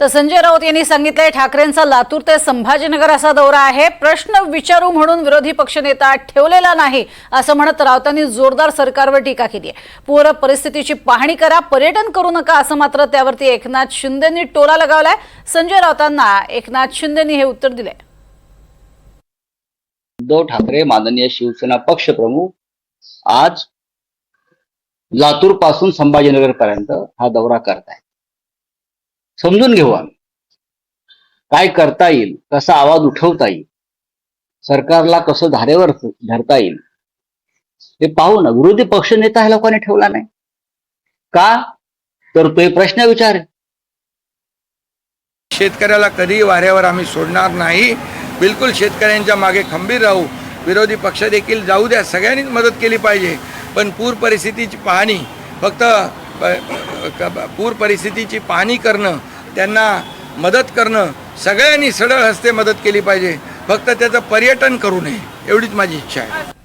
तर संजय राऊत यांनी सांगितलंय ठाकरेंचा लातूर ते संभाजीनगर असा दौरा आहे. प्रश्न विचारू म्हणून विरोधी पक्षनेता ठेवलेला नाही असं म्हणत राऊतांनी जोरदार सरकारवर टीका केली आहे. पूर परिस्थितीची पाहणी करा पर्यटन करू नका असं मात्र त्यावरती एकनाथ शिंदेंनी टोला लगावलाय. संजय राऊतांना एकनाथ शिंदेंनी हे उत्तर दिलंय. उद्धव ठाकरे माननीय शिवसेना पक्षप्रमुख आज लातूरपासून संभाजीनगर पर्यंत हा दौरा करताय समजून घेऊ आम्ही. काय करता येईल कसा आवाज उठवता येईल सरकारला कसं धारेवर धरता येईल हे पाहू ना. विरोधी पक्षनेता ह्या लोकांनी ठेवला नाही. का? तर तो प्रश्न विचार शेतकऱ्याला कधी वाऱ्यावर आम्ही सोडणार नाही. बिलकुल शेतकऱ्यांच्या मागे खंबीर राहू. विरोधी पक्ष देखील जाऊ द्या. सगळ्यांनीच मदत केली पाहिजे. पण पूर परिस्थितीची पाहणी फक्त पूर परिस्थितीची पाहणी करणं त्यांना मदत करणं सगळ्यांनी सरळ हस्ते मदत केली पाहिजे. फक्त त्याचं पर्यटन करू नये एवढीच माझी इच्छा आहे.